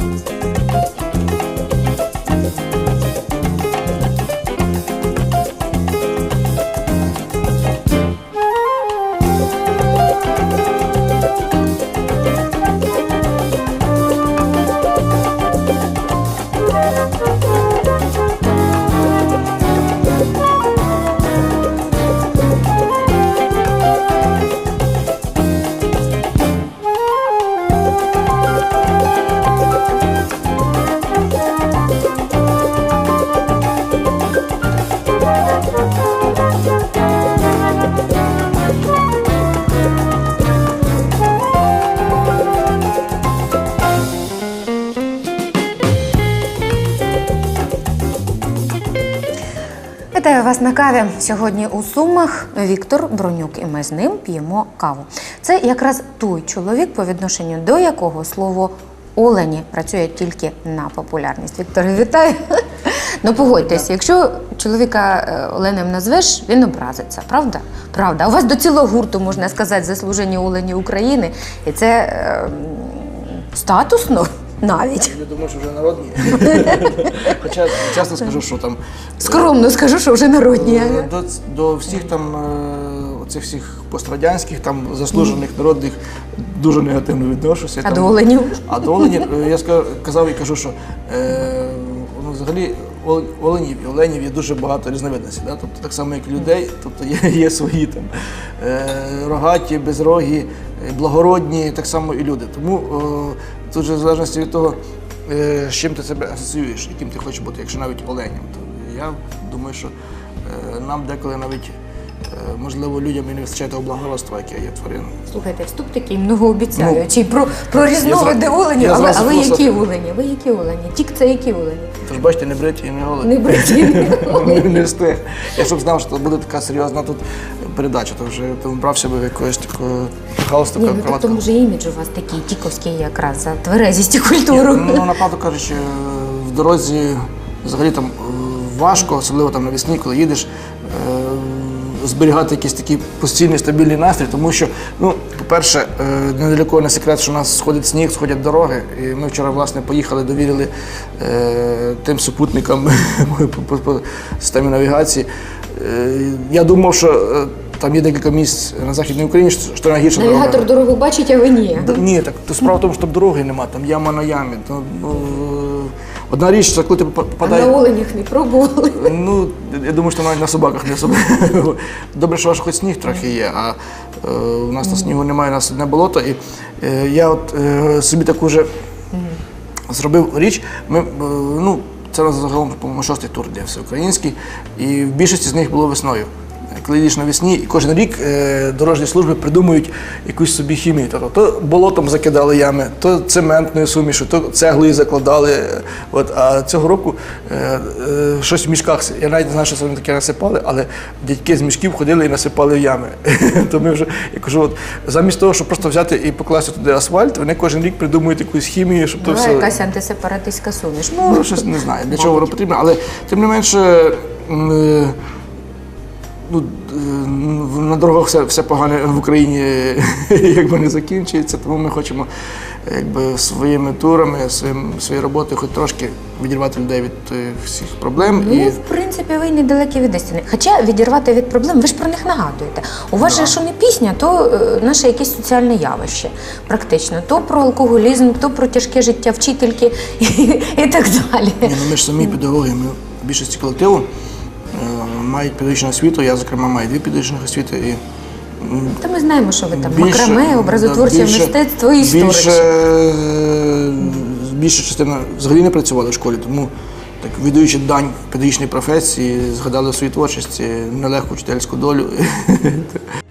Вітаю вас на каві. Сьогодні у Сумах Віктор Бронюк, і ми з ним п'ємо каву. Це якраз той чоловік, по відношенню до якого слово олені працює тільки на популярність. Віктор, вітаю. Ну погодьтесь, якщо чоловіка е, Оленем назвеш, він образиться, правда? Правда. У вас до цілого гурту можна сказати заслужені олені України, і це е, статусно навіть. Я думаю, що вже народні. Хоча чесно скажу, що там Скромно скажу, що вже народні. е, до, до всіх там е, оцих всіх пострадянських там заслужених народних дуже негативно відношуся. А Там- до оленів? А до оленів е, я казав і кажу, що е, ну, взагалі оленів і оленів є дуже багато різновидностей. Да? Тобто так само, як і людей, тобто є, є свої там е, рогаті, безрогі, е, благородні, так само і люди. Тому е, тут же в залежності від того, е, з чим ти себе асоціюєш, яким ти хочеш бути, якщо навіть оленем. То я думаю, що е, нам деколи навіть. Е, Можливо, людям і не вистачає того благородства, яке є тварин. Слухайте, вступ такий многообіцяючий про, про різновиди оленів. Але а ви які олені? Ви які олені? Тік це які олені? Тож бачите, не бриті і не голені. Не бриті. не, не встиг. Я щоб знав, що буде така серйозна тут передача, то вже там брався би якоюсь такою галстука, Ні, ну так тому ж імідж у вас такий тіковський якраз за тверезість і культуру. Ну, направду кажучи, в дорозі взагалі там е, важко, особливо там навесні, коли їдеш, е, зберігати якийсь такий постійний стабільний настрій, тому що, ну, по-перше, е, недалеко не секрет, що у нас сходить сніг, сходять дороги. І ми вчора, власне, поїхали, довірили е, тим супутникам по, системі навігації. Е, я думав, що там є декілька місць на Західній Україні, що що найгірша дорога. Навігатор дорогу бачить, а ви ні. Да, ні, так то справа в тому, що там дороги нема, там яма на ямі. Ну, одна річ, це коли ти А на попадаєш. оленях не пробували. Ну, я думаю, що навіть на собаках не особливо. Добре, що аж хоч сніг трохи є, а е, у нас на снігу немає, у нас одне болото. І е, я от е, собі таку вже зробив річ. Ми, е, ну, це у нас загалом, по-моєму, шостий тур де всеукраїнський, і в більшості з них було весною. Йдеш навесні, і кожен рік е, дорожні служби придумують якусь собі хімію. Тобто, то болотом закидали ями, то цементною сумішу, то цеглою закладали. е, От, а цього року е, е, щось в мішках. Я навіть не знаю, що вони таке насипали, але дядьки з мішків ходили і насипали в ями. То ми вже, я кажу, от, замість того, щоб просто взяти і покласти туди асфальт, вони кожен рік придумують якусь хімію, щоб то все. якась антисепаратистська суміш. Ну, щось не знаю, для чого воно потрібно, але тим не менше. М, е, Ну, на дорогах все, все погане в Україні якби не закінчується, тому ми хочемо якби, своїми турами, своїм, своєю роботою хоч трошки відірвати людей від е, всіх проблем. Ну, І в принципі, ви недалекі від істини. Хоча відірвати від проблем, ви ж про них нагадуєте. У вас же, що не пісня, то е, наше якесь соціальне явище, практично. То про алкоголізм, то про тяжке життя вчительки і, і так далі. Ні, ну, ми ж самі педагоги, ми в більшості колективу мають підвищену освіту, я, зокрема, маю дві підвищених освіти. І, Та ми знаємо, що ви там Більше, макраме, образотворче да, більше- мистецтво і. Більше, е, більша частина взагалі не працювала в школі, тому так віддаючи дань педагогічній професії, згадали свої творчості нелегку вчительську долю.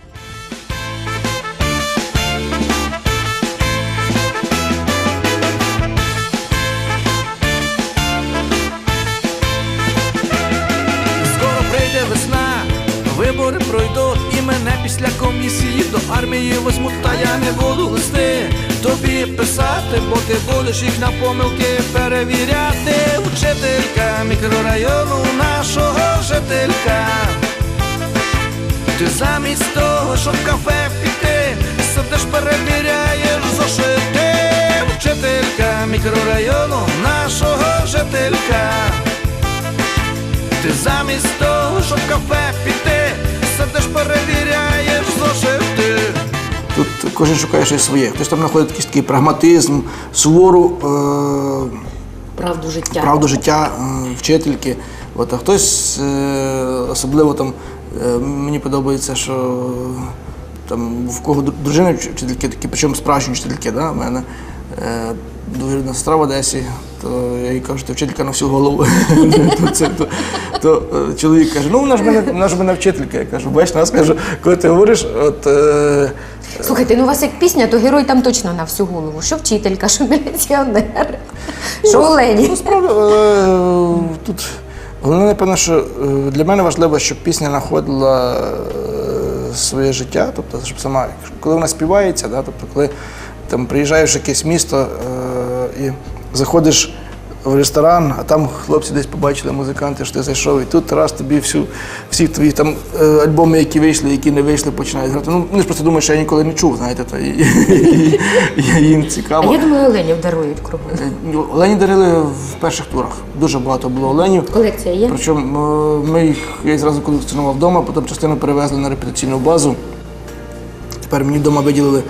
армії возьмуть, та я не буду листи тобі писати, бо ти будеш їх на помилки перевіряти. Учителька мікрорайону нашого жителька. Ти замість того, щоб кафе піти, сидиш, перевіряєш зошити. вчителька мікрорайону нашого жителька. Ти замість того, щоб в кафе піти, сидиш перевіряєш зошити. Тут кожен шукає щось своє. Хтось там знаходить якийсь такий прагматизм, сувору е, Правду життя. правду життя е, вчительки. От, а хтось, е, особливо там, е, мені подобається, що там в кого дру- дружина вчительки, такі, причому справжні вчительки, да, в мене е, двоюрідна сестра в Одесі, то я їй кажу, ти вчителька на всю голову. то, це, то, то е, чоловік каже, ну вона ж мене, вона ж мене вчителька. Я кажу, бач, нас кажу, коли ти говориш, от. Е, Слухайте, ну у вас як пісня, то герой там точно на всю голову. Що вчителька, що міліціонер, що Олені. Ну, справді, е, тут головне, напевно, що е, для мене важливо, щоб пісня знаходила е, своє життя, тобто, щоб сама, коли вона співається, да, тобто, коли там приїжджаєш в якесь місто е, і заходиш в ресторан, а там хлопці десь побачили музиканти, що ти зайшов, і тут раз тобі всю, всі твої там е, альбоми, які вийшли, які не вийшли, починають грати. Ну, вони ж просто думають, що я ніколи не чув, знаєте, то, і, і, їм цікаво. А я думаю, Олені дарують кругом. Е, Олені дарили в перших турах. Дуже багато було оленів. Колекція є? Причому е, ми їх я їх зразу колекціонував вдома, потім частину перевезли на репетиційну базу. Тепер мені вдома виділили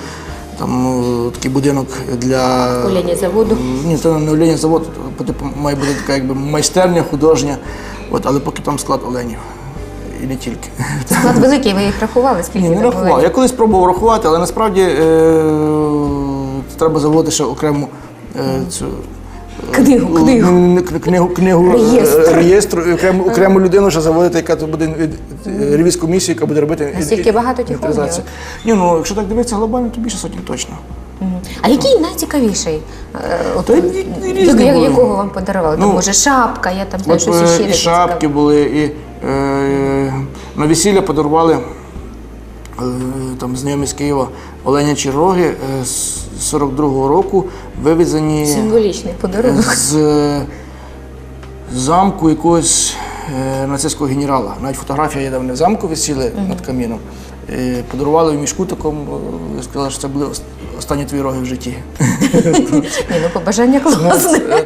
там е, такий будинок для заводу. Ні, це не олені завод, типу має бути така якби майстерня художня. От, але поки там склад оленів. І не тільки. Склад великий, ви їх рахували? Скільки Ні, не рахував. оленів? Я колись пробував рахувати, але насправді е, треба заводити ще окрему е, цю. Е, Книгу, ну, книгу. книгу, книгу е, Реєстр. реєстру, і окрему, окрему людину ще заводити, яка тут буде е, ревізійську комісію, яка буде робити Настільки багато тих інвентаризацію. Ні, ну якщо так дивитися глобально, то більше сотень точно. А який найцікавіший? е, От, Та й е, різні як- були. якого вам подарували? Там, Ну, може, шапка, я там знаю, От, щось е, іще і таке шапки цікаве. були, і е, на весілля подарували е, там знайомі з Києва оленячі роги е, з 42-го року, вивезені Символічний подарунок. з е, замку якогось е, нацистського генерала. Навіть фотографія є, де вони в замку висіли над каміном. Е, Подарували в мішку такому, сказали, що це були останні твої роги в житті. Ні, ну побажання класне.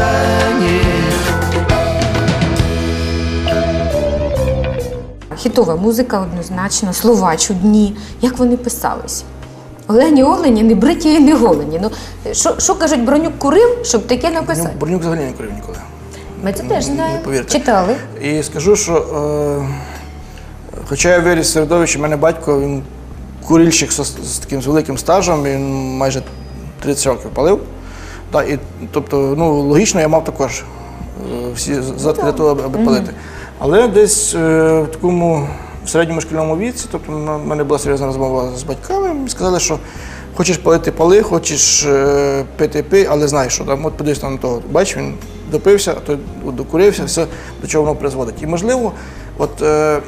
Хітова музика однозначно, слова чудні. Як вони писались? Олені Олені, не бриті і не голені. Ну, що, що кажуть, бронюк курив, щоб таке Ну, написати? Бронюк взагалі не курив ніколи. Ми це теж знаємо. Читали. І скажу, що е, хоча я виріс в середовищі, в мене батько він курильщик з, з таким з великим стажем, він майже 30 років палив. Та, і, тобто, ну, логічно, я мав також е, всі задки для того, аби палити. Але десь е, в такому в середньому шкільному віці, тобто в мене була серйозна розмова з батьками, і сказали, що хочеш палити пали, хочеш е, пити пий, але знай, що там, от подивись на того. Бач, він допився, а то докурився, все до чого воно призводить. І можливо, от е,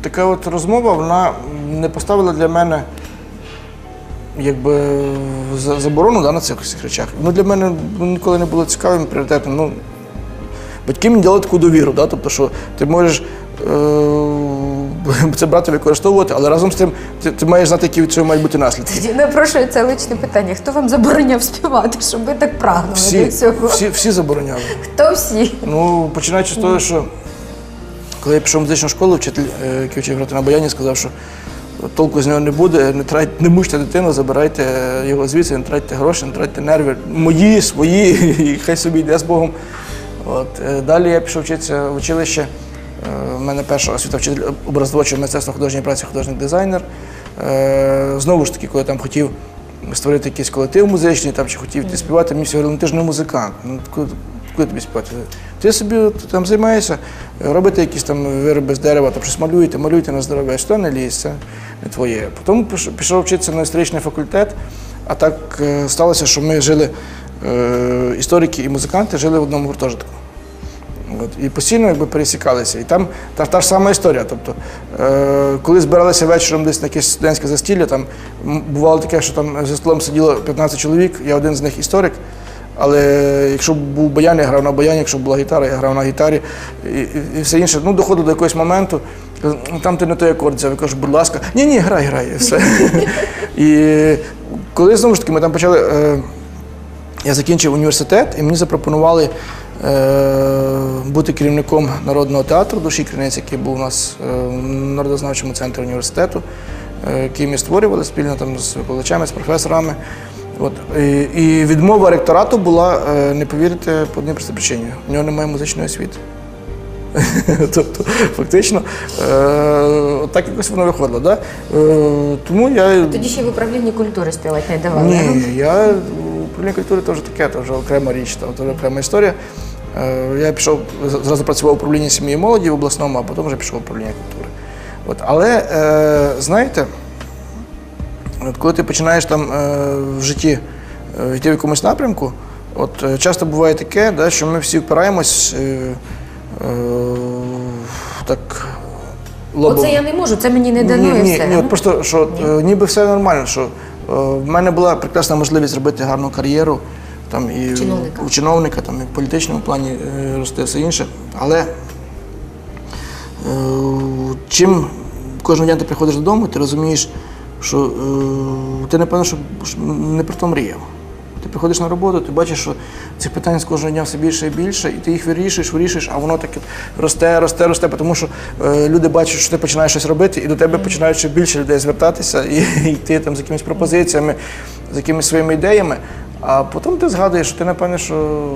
така от розмова вона не поставила для мене якби за- заборону да, на цих речах. Ну, для мене ну, ніколи не було цікавим пріоритетом. Ну, батьки мені дали таку довіру, да? тобто, що ти можеш е- це брати використовувати, але разом з тим ти, ти маєш знати, які від цього мають бути наслідки. Тоді напрошується личне питання. Хто вам забороняв співати, щоб ви так прагнули Всі, до цього? всі, всі забороняли. Хто всі? Ну, починаючи з того, що коли я пішов в музичну школу, вчитель, е, який вчив грати на баяні, сказав, що толку з нього не буде, не трать, не мучте дитину, забирайте його звідси, не тратьте гроші, не тратьте нерви. Мої, свої, і хай собі йде з Богом. От. е, Далі я пішов вчитися в училище. Е, У мене перша освіта вчитель образотворчого мистецтва художньої праці, художник дизайнер. Е, Знову ж таки, коли я там хотів створити якийсь колектив музичний, там, чи хотів йти співати, мені всі говорили, ну ти ж не музикант. Ну, коли тобі співати? Ти собі от там займаєшся, робите якісь там вироби з дерева, там щось малюєте, малюєте на здоров'я, що не лізь, це не твоє. Потім пішов вчитися на історичний факультет, а так е, сталося, що ми жили, е, історики і музиканти жили в одному гуртожитку. От, і постійно якби пересікалися. І там та, та ж сама історія. Тобто, е, коли збиралися вечором десь на якесь студентське застілля, там бувало таке, що там за столом сиділо 15 чоловік, я один з них історик. Але якщо був баян, я грав на баяні, якщо була гітара, я грав на гітарі і, і, і все інше. Ну, доходило до якогось моменту, кажу, «Ну, там ти не той акорд взяв. Я кажу, будь ласка, ні, ні, грай, грай, і все. і коли знову ж таки ми там почали. Е, я закінчив університет, і мені запропонували е, бути керівником народного театру душі Криниць, який був у нас е, в народознавчому центрі університету, е, який ми створювали спільно там з викладачами, з професорами. От. І, і відмова ректорату була, е, не повірите, по одній простій причині. У нього немає музичної освіти. тобто, фактично, е, так якось воно виходило. Да? Е, тому я Тоді ще в управлінні культури співати не давали. ні, я управління культури теж таке, теж окрема річ, там, теж окрема історія. Е, Я пішов, зразу працював в управлінні сім'ї і молоді в обласному, а потім вже пішов в управління культури. От, але знаєте, от коли ти починаєш там в житті йти в якомусь напрямку, от часто буває таке, да, що ми всі впираємось так лобом. Оце я не можу, це мені не дано Ні, і ні, все. ні, от просто що е, ніби все нормально, що е, в мене була прекрасна можливість зробити гарну кар'єру там і Чиновника. у чиновника, там і в політичному плані е, рости все інше. Але е, чим кожного дня ти приходиш додому, ти розумієш, що е, ти напевно, що не про то мріяв. Ти приходиш на роботу, ти бачиш, що цих питань з кожного дня все більше і більше, і ти їх вирішуєш, вирішуєш, а воно таке росте, росте, росте, тому що е, люди бачать, що ти починаєш щось робити, і до тебе починають ще більше людей звертатися і йти там з якимись пропозиціями, з якимись своїми ідеями. А потім ти згадуєш, що ти напевне, що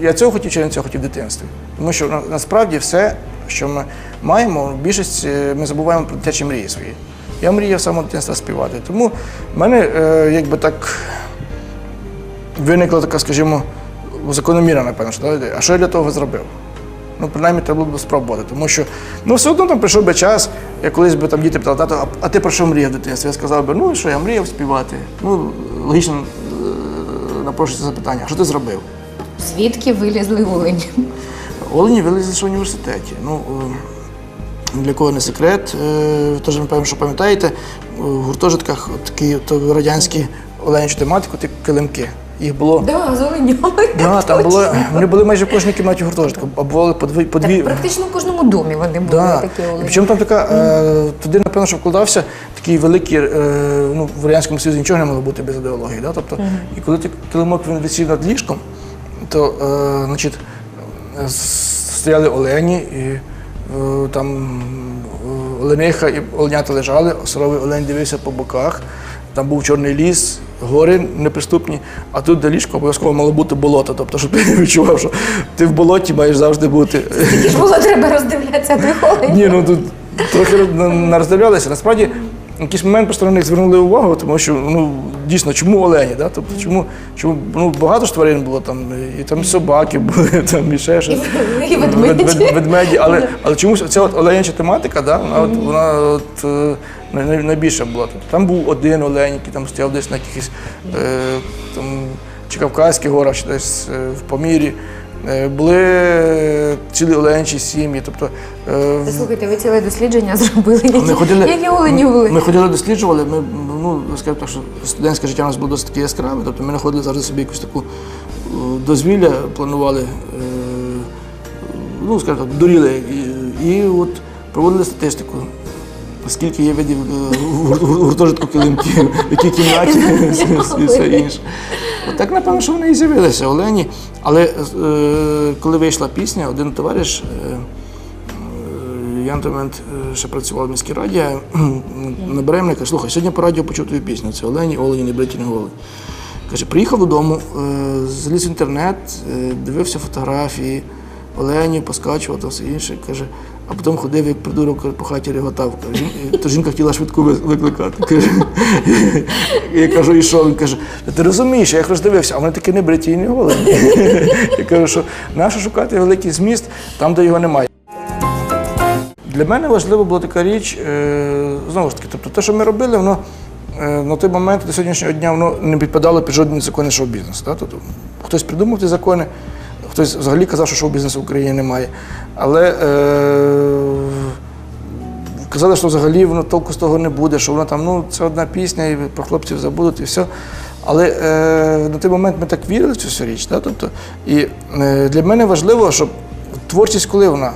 я цього хотів чи не цього хотів в дитинстві. Тому що на- насправді все, що ми маємо, більшість е, ми забуваємо про дитячі мрії свої. Я мріяв самого дитинства співати. Тому в мене е, якби так виникла така, скажімо, закономіра, напевно, що, да, а що я для того зробив? Ну, принаймні, треба було б спробувати. Тому що ну, все одно там прийшов би час, як колись би там діти питали, тато, а, ти про що мріяв в дитинстві? Я сказав би, ну що, я мріяв співати. Ну, логічно е, напрошується запитання, а що ти зробив? Звідки вилізли олені? Олені вилізли в університеті. Ну, е, для кого не секрет, е, теж, напевно, що пам'ятаєте, в гуртожитках такі то радянські оленячу тематику, ті килимки. Їх було. Да, з. Да, там було, вони були майже в кожній кімнаті гуртожитку, а бували по дві. По дві. Так, практично в кожному домі вони були Да. такі олені. Причому там така, е, туди, напевно, що вкладався такий великий, е, ну, в Радянському Союзі нічого не могло бути без ідеології. Да? Тобто, І коли ти килимок він висів над ліжком, то е, значить, стояли олені, і е, там е, олениха і оленята лежали, суровий олень дивився по боках, там був чорний ліс, гори неприступні, а тут де ліжко обов'язково мало бути болото. Тобто, щоб ти відчував, що ти в болоті маєш завжди бути. Тільки ж було треба роздивлятися оленів. Ні, ну тут трохи роз- не роздивлялися. Насправді, якийсь момент просто на них звернули увагу, тому що ну дійсно, чому олені? Да? Тобто, чому, чому ну, багато ж тварин було там, і там собаки були, там і ще щось. І ведмеді. Вед- вед- ведмеді. Але, але чомусь ця от оленяча тематика, да, вона, от, вона от, е, най- най- найбільша була. Тобто, там був один олень, який там стояв десь на якихось е, там, чи Кавказьких горах, чи десь е, в Памірі. Е, Були цілі оленячі сім'ї. Тобто, е, Та Слухайте, ви ціле дослідження зробили. Які, ходили, які олені були? Ми ходили, досліджували. Ми, ну, скажімо так, що студентське життя у нас було досить таке яскраве. Тобто ми знаходили завжди собі якусь таку е, дозвілля, планували, е, ну, скажімо так, дуріли. І, і от проводили статистику. Скільки є видів е, гур- гур- гуртожитку килимків, в якій кімнаті і все інше. Так, напевно, що вони і з'явилися, Олені. Але е, коли вийшла пісня, один товариш. Е, Ян той момент ще працював в міській раді, я набере мене, каже, слухай, сьогодні по радіо почув твою пісню. Це Олені, Олені, не бриті, не голі. Каже, приїхав додому, е, заліз в інтернет, е, дивився фотографії, Олені, поскачував та все інше. Каже, а потім ходив, як придурок по хаті реготав. То жінка хотіла швидку викликати. Я кажу, і що? Він каже, ти розумієш, я їх роздивився, а вони такі не бриті і не голені. Я кажу, що нащо шукати великий зміст там, де його немає. Для мене важлива була така річ, е, знову ж таки, тобто те, що ми робили, воно е, на той момент до сьогоднішнього дня воно не підпадало під жодні закони шоу-бізнесу. Тобто, хтось придумав ті закони, Хтось взагалі казав, що шоу-бізнесу в Україні немає. Але е, казали, що взагалі воно толку з того не буде, що воно там, ну, це одна пісня, і про хлопців забудуть, і все. Але е, на той момент ми так вірили в цю всю річ. Да? Тобто, і е, для мене важливо, щоб творчість, коли вона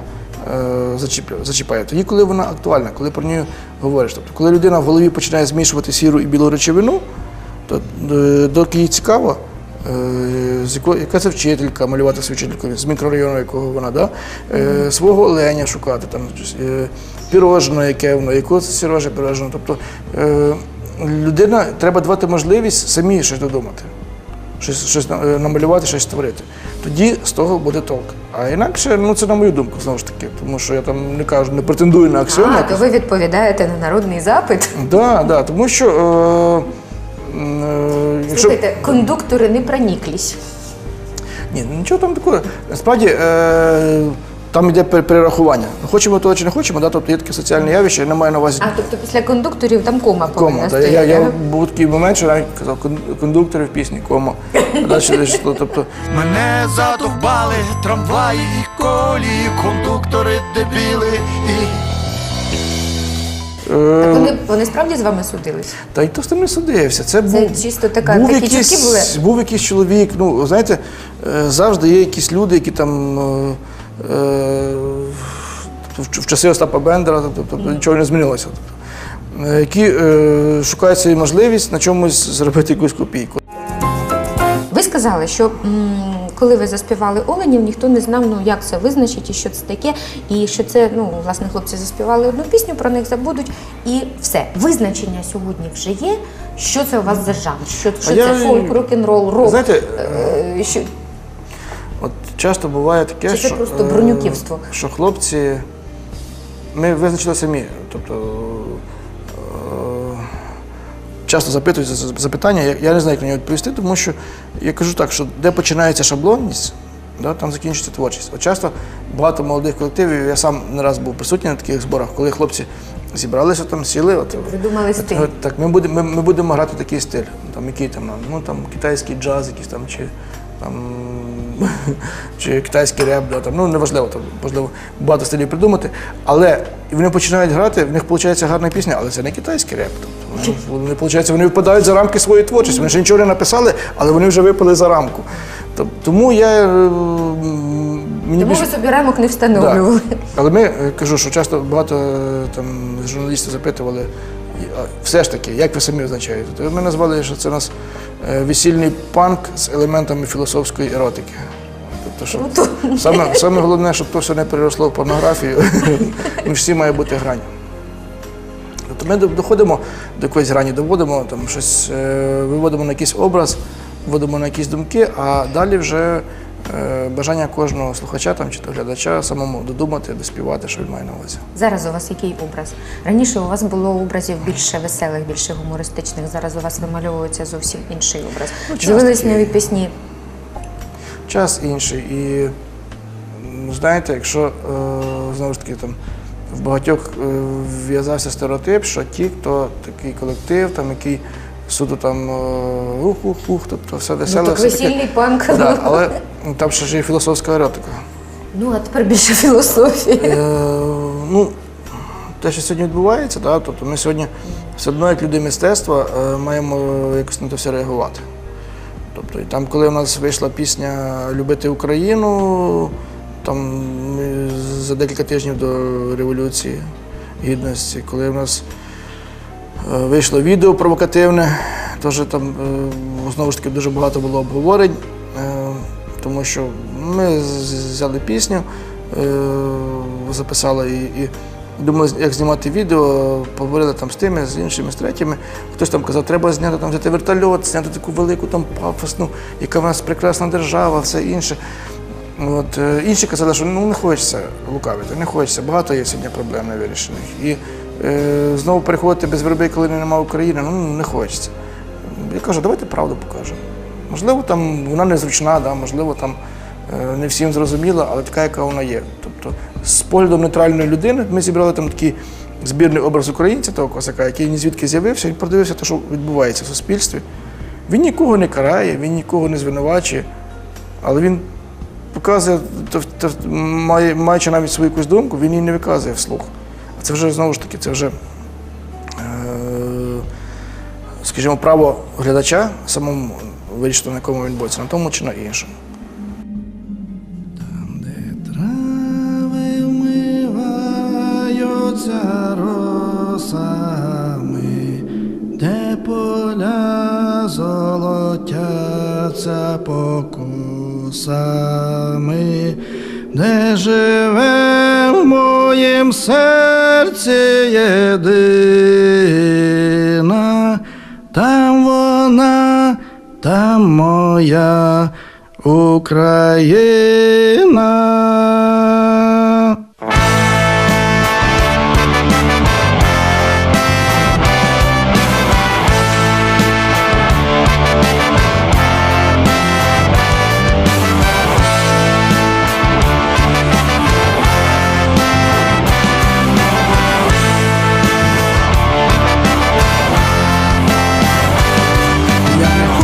е, зачіпає, тоді, коли вона актуальна, коли про неї говориш. Тобто, коли людина в голові починає змішувати сіру і білу речовину, то е, доки їй цікаво, яка це вчителька, малювати свою вчительку, з мікрорайону, якого вона, да? е, свого оленя шукати, там, е, пірожне, яке воно, якого це Сережа пірожне. Тобто е, людина треба давати можливість самі щось додумати, щось, щось е, намалювати, щось створити. Тоді з того буде толк. А інакше, ну це на мою думку, знову ж таки, тому що я там не кажу, не претендую на аксіоми. А, то ви відповідаєте на народний запит. Да, да, тому що. Е, е, якщо, Слухайте, кондуктори не проніклись. ні, ну, нічого там такого. Насправді е, там йде перерахування. Хочемо того чи не хочемо, да, тобто є таке соціальне явище, я не маю на увазі А тобто після кондукторів там кома повинна кома. Да, стояти. я, я був такий момент, що навіть казав кондуктори в пісні кома. А далі десь, тобто, Мене задовбали трамваї і колії, кондуктори дебіли і е, Вони, вони справді з вами судились? Та й то з тим не судився. Це, був, чисто така- був такі якийсь, чутки були? Був якийсь чоловік. Ну, знаєте, е, завжди є якісь люди, які там е, е, в, в часи Остапа Бендера, тобто, тобто нічого не змінилося. Тобто, е, які е, шукають собі можливість на чомусь зробити якусь копійку. Ви сказали, що м, коли ви заспівали Оленів, ніхто не знав, ну як це визначить і що це таке, і що це, ну, власне, хлопці заспівали одну пісню, про них забудуть, і все. Визначення сьогодні вже є. Що це у вас за жанр? Що, що А це я- фольк, рок-н-рол, рок? Знаєте, Е, що, От часто буває таке, Чи це що, просто е, бронюківство? що хлопці. Ми визначили самі. Тобто е, часто запитуються за- за запитання, я, я не знаю, як на нього відповісти, тому що я кажу так, що де починається шаблонність, да, там закінчується творчість. От часто багато молодих колективів, я сам не раз був присутній на таких зборах, коли хлопці зібралися там, сіли. От, Придумали стиль. От, так, ми будемо, ми, ми будемо грати такий стиль. Там, який там, ну, там китайський джаз, якийсь там, чи там чи китайський реп, да, там, ну неважливо, там можливо багато стилів придумати. Але вони починають грати, в них виходить гарна пісня, але це не китайський реп. Тобто, вони, виходить, вони випадають за рамки своєї творчості. Вони ще нічого не написали, але вони вже випали за рамку. Тоб- Тому я е, мені Тому більше ви собі рамок не встановлювали. Да. Але ми е, кажу, що часто багато е, там журналістів запитували, все ж таки, як ви самі визначаєте? То ми назвали, що це у нас е, весільний панк з елементами філософської еротики. Тобто, що Круто. саме, саме головне, щоб то все не переросло в порнографію, ми всі має бути грань. Тобто ми доходимо до якоїсь грані, доводимо там щось, е, виводимо на якийсь образ, вводимо на якісь думки, а далі вже бажання кожного слухача там, чи то глядача самому додумати, доспівати, що він має на увазі. Зараз у вас який образ? Раніше у вас було образів більше веселих, більше гумористичних. Зараз у вас вимальовується зовсім інший образ. Ну, З'явились нові пісні. Час інший. І знаєте, якщо е, знову ж таки там в багатьох е, в'язався стереотип, що ті, хто такий колектив, там який суду там е, ух-ух-ух, тобто все Ну, так весільний панк. Да, але там ще ж є філософська еротика. Ну, а тепер більше філософії. Е, ну, те, що сьогодні відбувається, да, тобто ми сьогодні все одно, як люди мистецтва, е, маємо якось на це все реагувати. Тобто, і там, коли у нас вийшла пісня Любити Україну, там за декілька тижнів до Революції Гідності, коли у нас вийшло відео провокативне, теж там е, знову ж таки дуже багато було обговорень, е, тому що ми взяли пісню, е, записали і, і думали, як знімати відео, поговорили там з тими, з іншими, з третіми. Хтось там казав, треба зняти там взяти вертольот, зняти таку велику там пафосну, яка в нас прекрасна держава, все інше. От, е, інші казали, що ну не хочеться лукавити, не хочеться. Багато є сьогодні проблем невирішених. І е, знову переходити без верби, коли немає України, ну не хочеться. Я кажу, давайте правду покажемо. Можливо, там вона незручна, да, можливо, там е, не всім зрозуміла, але така, яка вона є. Тобто, з поглядом нейтральної людини ми зібрали там такий збірний образ українця, того косака, який ні звідки з'явився, він продивився те, що відбувається в суспільстві. Він нікого не карає, він нікого не звинувачує, але він показує, маючи навіть свою якусь думку, він її не виказує вслух. Це вже знову ж таки, це вже, е, скажімо, право глядача самому вирішити, на якому він боїться, на тому чи на іншому. Трави вмиваються росами, де поля золотяться покосами, де живе в моїм серці єдина, там вона, там моя Україна.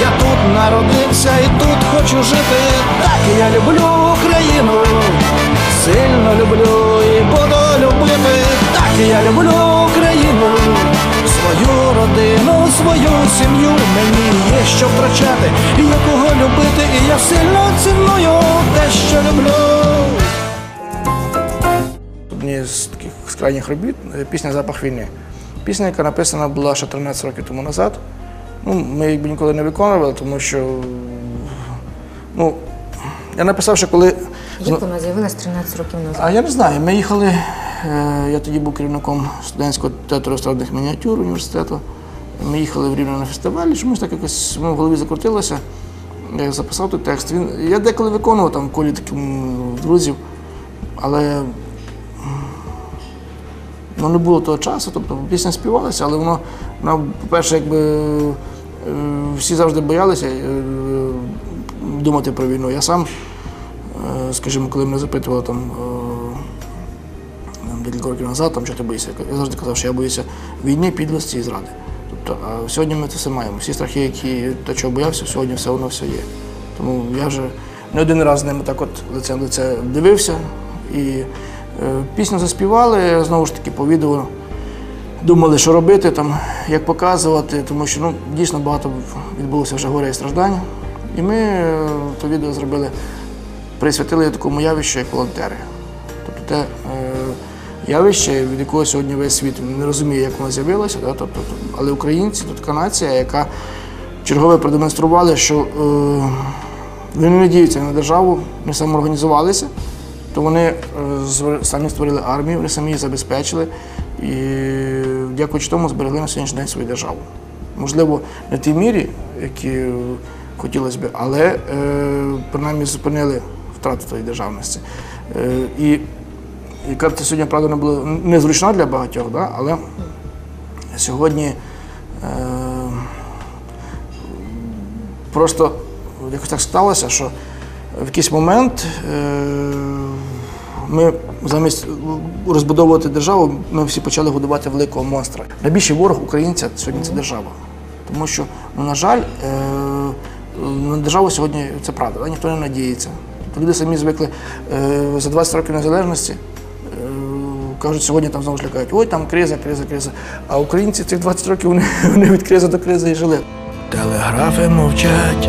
Я тут народився і тут хочу жити. Так я люблю Україну. Сильно люблю і буду любити. Так я люблю Україну. Свою родину, свою сім'ю. Мені є що втрачати, і є кого любити. І я сильно ціную те, що люблю. Одні з таких крайніх робіт е, пісня Запах війни. Пісня, яка написана була ще 13 років тому назад. Ну, ми б ніколи не виконували, тому що ну, я написав, що коли. Як вона з'явилась 13 років назад? А я не знаю, ми їхали. е, Я тоді був керівником студентського театру естрадних мініатюр університету. Ми їхали в Рівне на фестиваль, чомусь так якось в голові закрутилося. Я записав той текст. Він, я деколи виконував там в колі таким друзів, але ну, не було того часу, тобто пісня співалася, але воно, воно, по-перше, якби е, всі завжди боялися е, думати про війну. Я сам, е, скажімо, коли мене запитували там. декілька років назад, там, що ти боїшся. Я завжди казав, що я боюся війни, підлості і зради. Тобто, а сьогодні ми це все маємо. Всі страхи, які те, чого боявся, сьогодні все воно все є. Тому я вже не один раз з ними так от лицем лице дивився. І пісню заспівали, знову ж таки, по відео думали, що робити, там, як показувати, тому що ну, дійсно багато відбулося вже горя і страждань. І ми е, то відео зробили, присвятили такому явищу, як волонтери. Тобто те е, явище, від якого сьогодні весь світ не розуміє, як воно з'явилося. Да? Тобто, але українці то така нація, яка чергове продемонстрували, що е, вони не надіються на державу, вони самоорганізувалися, то вони е, самі створили армію, вони самі її забезпечили і, дякуючи тому, зберегли на сьогоднішній день свою державу. Можливо, не в тій мірі, які хотілося б, але е, принаймні зупинили втрату тої державності. Е, і яка це сьогодні, правда, не була незручна для багатьох, але сьогодні просто якось так сталося, що в якийсь момент ми замість розбудовувати державу, ми всі почали годувати великого монстра. Найбільший ворог українця сьогодні це держава. Тому що, ну, на жаль, е, на державу сьогодні це правда, да? ніхто не надіється. Тобто люди самі звикли е, за 20 років незалежності. е, Кажуть, сьогодні там знову ж лякають, ой, там криза, криза, криза. А українці цих 20 років вони, вони від кризи до кризи і жили. Телеграфи мовчать,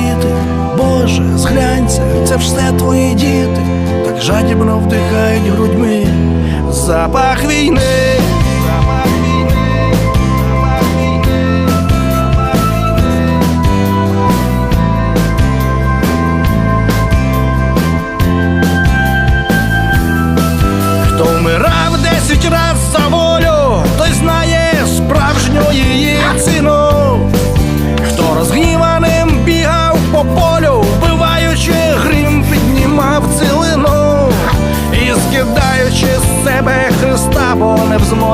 Боже, зглянься, це все твої діти, так жадібно вдихають грудьми запах війни. Хто вмирав десять раз за волю, той знає справжньої її.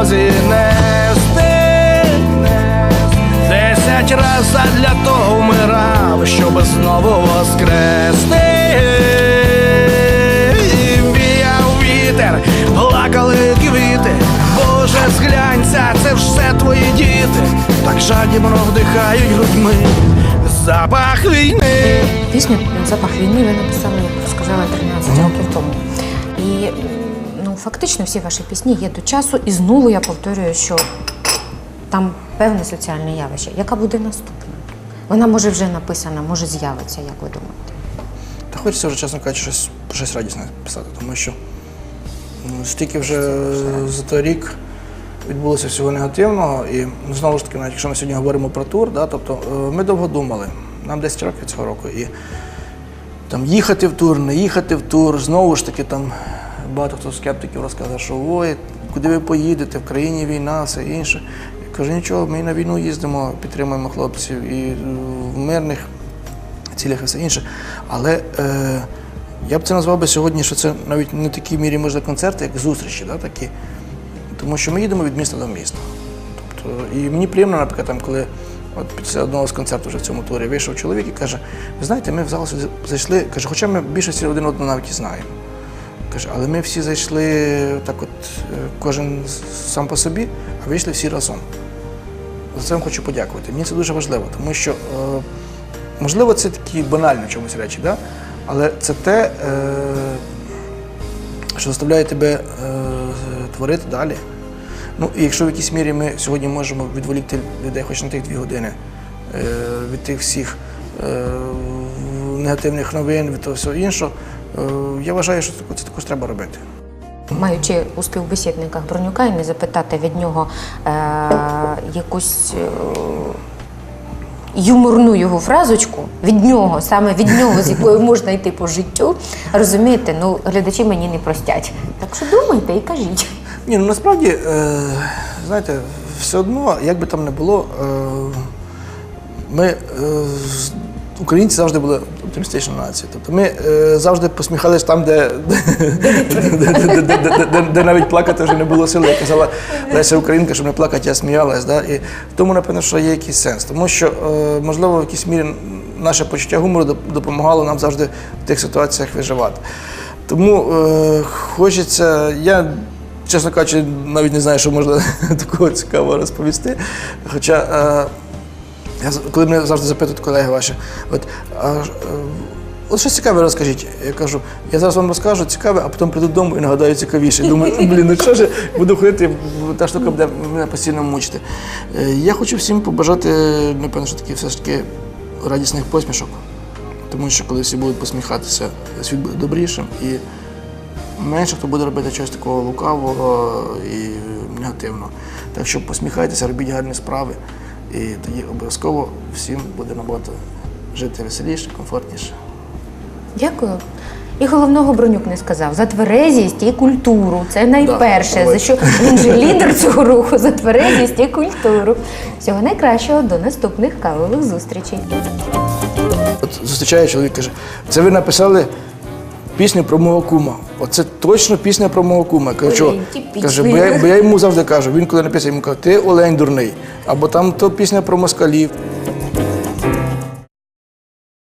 Дорозі нести. Десять раз задля того вмирав, щоб знову воскрести. Віяв вітер, плакали квіти. Боже, зглянься, це все твої діти. Так жадібно вдихають грудьми запах війни. Пісню Запах війни ви написали, як ви сказали, 13 років тому. І фактично всі ваші пісні є до часу, і знову я повторюю, що там певне соціальне явище. Яка буде наступна? Вона може вже написана, може з'явиться, як ви думаєте? Та хочеться вже, чесно кажучи, щось, щось радісне писати, тому що ну, стільки вже за той рік відбулося всього негативного. І ну, знову ж таки, навіть якщо ми сьогодні говоримо про тур, да, тобто е, ми довго думали, нам 10 років цього року. І там їхати в тур, не їхати в тур, знову ж таки там багато хто скептиків розказав, що ой, куди ви поїдете, в країні війна, все інше. Я кажу, нічого, ми на війну їздимо, підтримуємо хлопців і е, в мирних цілях і все інше. Але е, я б це назвав би сьогодні, що це навіть не в такій мірі може концерти, як зустрічі, да, такі. Тому що ми їдемо від міста до міста. Тобто, і мені приємно, наприклад, там, коли от після одного з концертів вже в цьому турі вийшов чоловік і каже: ви знаєте, ми в зал зайшли, каже, хоча ми більшості один одного навіть і знаємо. Каже, але ми всі зайшли так от, е, кожен сам по собі, а вийшли всі разом. За це вам хочу подякувати. Мені це дуже важливо, тому що, е, можливо, це такі банальні в чомусь речі, да? але це те, е, що заставляє тебе творити далі. Ну, і якщо в якійсь мірі ми сьогодні можемо відволікти людей хоч на тих дві години від тих всіх негативних новин, від того всього іншого, я вважаю, що це також треба робити. Маючи у співбесідниках Бронюка і не запитати від нього е, якусь е, юморну його фразочку від нього, саме від нього, з якою можна йти по життю, розумієте, ну глядачі мені не простять. Так що думайте і кажіть. Ні, ну насправді, е, знаєте, все одно, як би там не було, е, ми, е, українці завжди були оптимістична нація. Тобто ми е, завжди посміхались там, де, де, навіть плакати вже не було сили. Як казала Леся Українка, щоб не плакати, я сміялась. Да? І тому, напевно, що є якийсь сенс. Тому що, е, можливо, в якійсь мірі наше почуття гумору допомагало нам завжди в тих ситуаціях виживати. Тому е, хочеться, я, чесно кажучи, навіть не знаю, що можна такого цікавого розповісти. Хоча, я, коли мене завжди запитують колеги ваші, от, а, е, от щось цікаве розкажіть. Я кажу, я зараз вам розкажу цікаве, а потім прийду додому і нагадаю цікавіше. Думаю, блін, ну що ж буду ходити, та штука буде мене постійно мучити. Е, Я хочу всім побажати, напевно, що таки все ж таки радісних посмішок. Тому що коли всі будуть посміхатися, світ буде добрішим і менше хто буде робити щось такого лукавого і негативного. Так що посміхайтеся, робіть гарні справи, і тоді обов'язково всім буде набагато жити веселіше, комфортніше. Дякую. І головного Бронюк не сказав за тверезість і культуру. Це найперше, за що він же лідер цього руху за тверезість і культуру. Всього найкращого до наступних кавових зустрічей. От зустрічає чоловік, каже, це ви написали пісню про мого кума. Оце точно пісня про мого кума. Кажу, каже, бо я, бо я йому завжди кажу, він коли написав, йому каже, ти олень дурний. Або там то пісня про москалів.